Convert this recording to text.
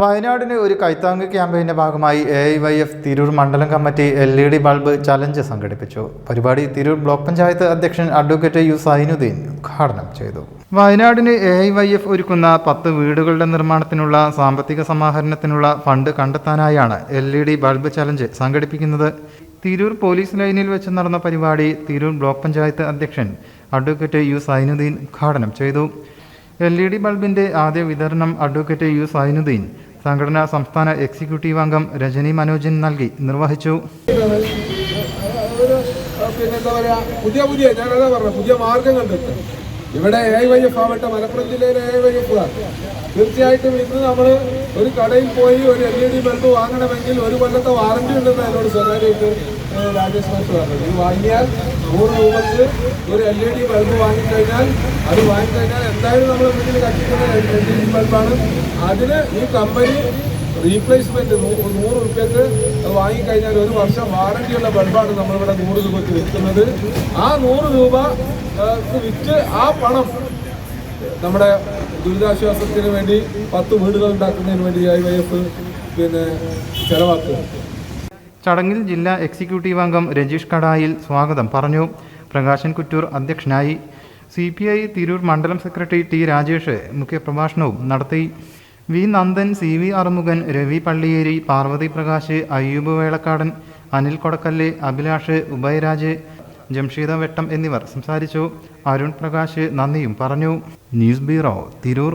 വയനാടിന് ഒരു കൈത്താങ് ക്യാമ്പയിന്റെ ഭാഗമായി A I Y F Tirur മണ്ഡലം committee L E D bulb challenge സംഘടിപ്പിച്ചു. പരിപാടി തിരൂർ ബ്ലോക്ക് പഞ്ചായത്ത് അധ്യക്ഷൻ അഡ്വക്കേറ്റ് യു സൈനുദ്ദീൻ ഉദ്ഘാടനം ചെയ്തു. വയനാടിന് എ ഐ വൈ എഫ് ഒരുക്കുന്ന പത്ത് വീടുകളുടെ നിർമ്മാണത്തിനുള്ള സാമ്പത്തിക സമാഹരണത്തിനുള്ള fund കണ്ടെത്താനായാണ് L E D bulb challenge സംഘടിപ്പിക്കുന്നത്. തിരൂർ പോലീസ് ലൈനിൽ വെച്ച് നടന്ന പരിപാടി തിരൂർ ബ്ലോക്ക് പഞ്ചായത്ത് അധ്യക്ഷൻ അഡ്വക്കേറ്റ് യു സൈനുദ്ദീൻ ഉദ്ഘാടനം ചെയ്തു. എൽ ഇ ഡി ബൾബിന്റെ ആദ്യ വിതരണം അഡ്വക്കേറ്റ് യു സൈനുദ്ദീൻ സംഘടനാ സംസ്ഥാന എക്സിക്യൂട്ടീവ് അംഗം രജനി മനോജൻ നൽകി. നിർവഹിച്ചു. പിന്നെ പുതിയ പുതിയ ഞാനതാ പറഞ്ഞു പുതിയ മാർഗം കണ്ടിട്ട് ഇവിടെ എ വൈ എഫ് ആവട്ടെ മലപ്പുറം ജില്ലയിലെ എ വൈ എഫ് തീർച്ചയായിട്ടും ഇന്ന് നമ്മൾ ഒരു കടയിൽ പോയി ഒരു എൽ ഇ ഡി ബൾബ് വാങ്ങണമെങ്കിൽ ഒരു കൊല്ലത്തെ വാറണ്ടി ഉണ്ടെന്ന് എന്നോട് സ്വകാര്യമായിട്ട് രാജേഷ് മാസ്റ്റർ പറഞ്ഞത്. ഇത് വാങ്ങിയാൽ നൂറ് രൂപക്ക് ഒരു എൽ ഇ ഡി ബൾബ് വാങ്ങിക്കഴിഞ്ഞാൽ അത് വാങ്ങിക്കഴിഞ്ഞാൽ എന്തായാലും നമ്മൾ വീട്ടിൽ കത്തിക്കുന്ന എൽ ഇ ഡി ബൾബാണ്. അതിന് ഈ കമ്പനി റീപ്ലേസ്മെന്റ് നൂറ് റുപ്യക്ക് വാങ്ങിക്കഴിഞ്ഞാൽ ഒരു വർഷം വാറണ്ടിയുള്ള ബൾബാണ് നമ്മളിവിടെ നൂറ് രൂപയ്ക്ക് വിൽക്കുന്നത്. ആ നൂറ് രൂപ വിറ്റ് ആ പണം നമ്മുടെ ദുരിതാശ്വാസത്തിന് വേണ്ടി പത്ത് വീടുകൾ ഉണ്ടാക്കുന്നതിന് വേണ്ടി ഐ വൈ എഫ് പിന്നെ ചെലവാക്കുക. ചടങ്ങിൽ ജില്ലാ എക്സിക്യൂട്ടീവ് അംഗം രജീഷ് കടായിൽ സ്വാഗതം പറഞ്ഞു. പ്രകാശൻ കുറ്റൂർ അധ്യക്ഷനായി. സി പി ഐ തിരൂർ മണ്ഡലം സെക്രട്ടറി ടി രാജേഷ് മുഖ്യപ്രഭാഷണവും നടത്തി. V Nandan C V Arumughan Ravi Palliyeri Parvathi Prakash Ayyub Velakkadan Anil Kodakkallu Abhilash Ubhayaraj Jamsheeda Vettam എന്നിവർ സംസാരിച്ചു. അരുൺ പ്രകാശ് നന്ദിയും പറഞ്ഞു. News bureau Tirur.